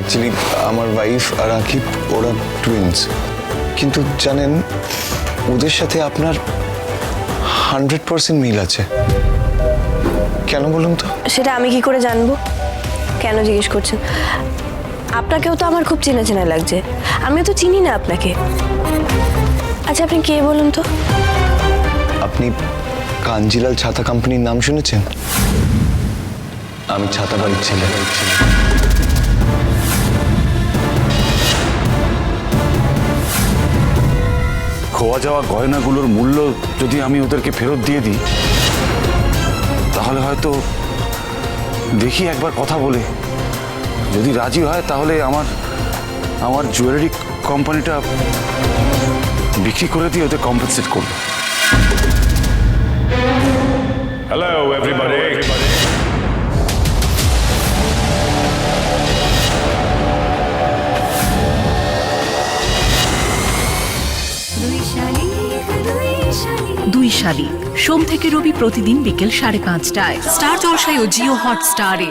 Actually আমার wife আর আকিব ওরা twins কিন্তু জানেন ওদের সাথে আপনার হান্ড্রেড পার্সেন্ট মিল আছে। কেন বলুন তো? সেটা আমি কি করে জানব? কেন জিজ্ঞেস করছেন? আপনাকেও তো আমার খুব চেনা চেনা লাগছে। আমিও তো চিনি না আপনাকে। আচ্ছা আপনি কে বলুন তো? আপনি কাঞ্জিলাল ছাতা কোম্পানির নাম শুনেছেন? আমি ছাতা বাড়ির ছেলে। খোয়া যাওয়া গয়নাগুলোর মূল্য যদি আমি ওদেরকে ফেরত দিয়ে দিই, তাহলে হয়তো দেখি একবার কথা বলে। যদি রাজি হয়, তাহলে আমার আমার জুয়েলারি কোম্পানিটা বিক্রি করে দিয়ে ওদের কম্পেনসেট করব। দুই শালি সোম থেকে রবি প্রতিদিন বিকেল সাড়ে পাঁচটায়। স্টার জলসায় ও জিও হটস্টারে।